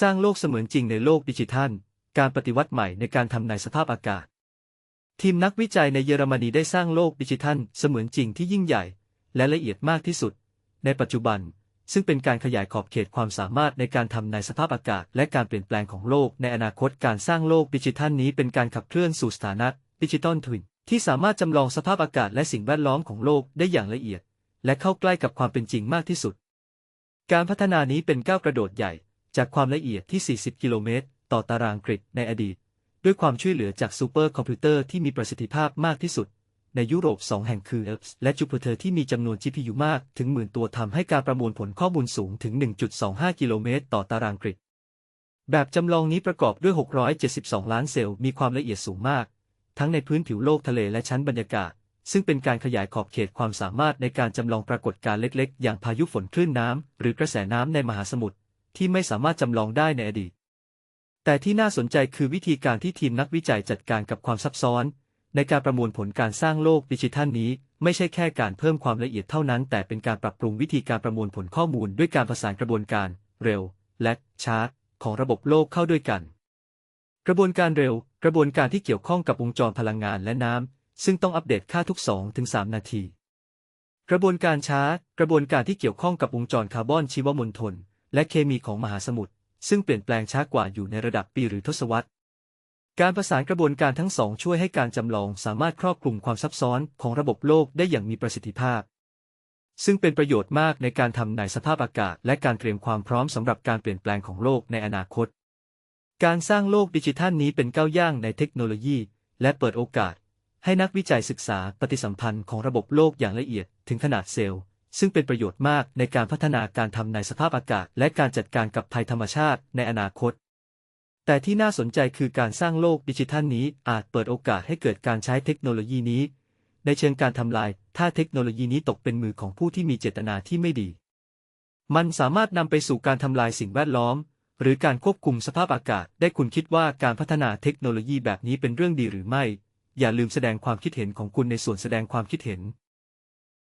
สร้างโลกเสมือนจริงในโลกดิจิทัล การปฏิวัติใหม่ในการทำนายสภาพอากาศ ทีมนักวิจัยในเยอรมนีได้สร้างโลกดิจิทัล เสมือนจริงที่ยิ่งใหญ่ และละเอียดมากที่สุด ในปัจจุบัน ซึ่งเป็นการขยายขอบเขตความสามารถในการทำนายสภาพอากาศ และการเปลี่ยนแปลงของโลกในอนาคตการสร้างโลกดิจิทัลนี้เป็นการขับเคลื่อนสู่สถานะดิจิตอลทวินที่สามารถจำลองสภาพอากาศและสิ่งแวดล้อมของโลกได้อย่างละเอียด และเข้าใกล้กับความเป็นจริงมากที่สุด การพัฒนานี้เป็นก้าวกระโดดใหญ่ จากความละเอียดที่ 40 กิโลเมตร ต่อตารางกริดในอดีต ด้วยความช่วยเหลือจากซูเปอร์คอมพิวเตอร์ที่มีประสิทธิภาพมากที่สุด ในยุโรป 2 แห่งคือ ELPS และ Jupyter ที่มีจำนวน GPU มากถึงหมื่นตัวทำให้การประมวลผลข้อมูลสูงถึง 1.25 กิโลเมตร ต่อตารางกริดแบบจำลองนี้ประกอบด้วย 672 ล้านเซลล์ มีความละเอียดสูงมาก ทั้งในพื้นผิวโลกทะเลและชั้นบรรยากาศ ซึ่งเป็นการขยายขอบเขตความสามารถในการจำลองปรากฏการณ์เล็ก ๆ อย่างพายุฝนคลื่นน้ำ หรือกระแสน้ำในมหาสมุทร ที่ไม่สามารถจำลองได้ในอดีต แต่ที่น่าสนใจคือวิธีการที่ทีมนักวิจัยจัดการกับความซับซ้อน ในการประมวลผลการสร้างโลกดิจิทัลนี้ ไม่ใช่แค่การเพิ่มความละเอียดเท่านั้น แต่เป็นการปรับปรุงวิธีการประมวลผลข้อมูลด้วยการผสานกระบวนการ เร็ว และช้าของระบบโลกเข้าด้วยกัน กระบวนการเร็ว กระบวนการที่เกี่ยวข้องกับวงจรพลังงานและน้ำซึ่งต้องอัปเดตค่าทุก 2-3 นาที กระบวนการช้า กระบวนการที่เกี่ยวข้องกับวงจรคาร์บอนชีวมลทน และเคมีของมหาสมุทรซึ่งเปลี่ยนแปลงช้ากว่าอยู่ในระดับปีหรือทศวรรษ การประสานกระบวนการทั้งสองช่วยให้การจำลองสามารถครอบคลุมความซับซ้อนของระบบโลกได้อย่างมีประสิทธิภาพ ซึ่งเป็นประโยชน์มากในการทำนายสภาพอากาศ และการเตรียมความพร้อมสำหรับการเปลี่ยนแปลงของโลกในอนาคต การสร้างโลกดิจิทัลนี้เป็นก้าวย่างในเทคโนโลยี และเปิดโอกาส ให้นักวิจัยศึกษาปฏิสัมพันธ์ของระบบโลกอย่างละเอียดถึงขนาดเซลล์ ซึ่งเป็นประโยชน์มากในการพัฒนาการทำในสภาพอากาศ และการจัดการกับภัยธรรมชาติในอนาคต แต่ที่น่าสนใจคือการสร้างโลกดิจิทัลนี้อาจเปิดโอกาสให้เกิดการใช้เทคโนโลยีนี้ ในเชิงการทำลาย ถ้าเทคโนโลยีนี้ตกเป็นมือของผู้ที่มีเจตนาที่ไม่ดี มันสามารถนำไปสู่การทำลายสิ่งแวดล้อม หรือการควบคุมสภาพอากาศ ได้คุณคิดว่าการพัฒนาเทคโนโลยีแบบนี้เป็นเรื่องดีหรือไม่ อย่าลืมแสดงความคิดเห็นของคุณในส่วนแสดงความคิดเห็น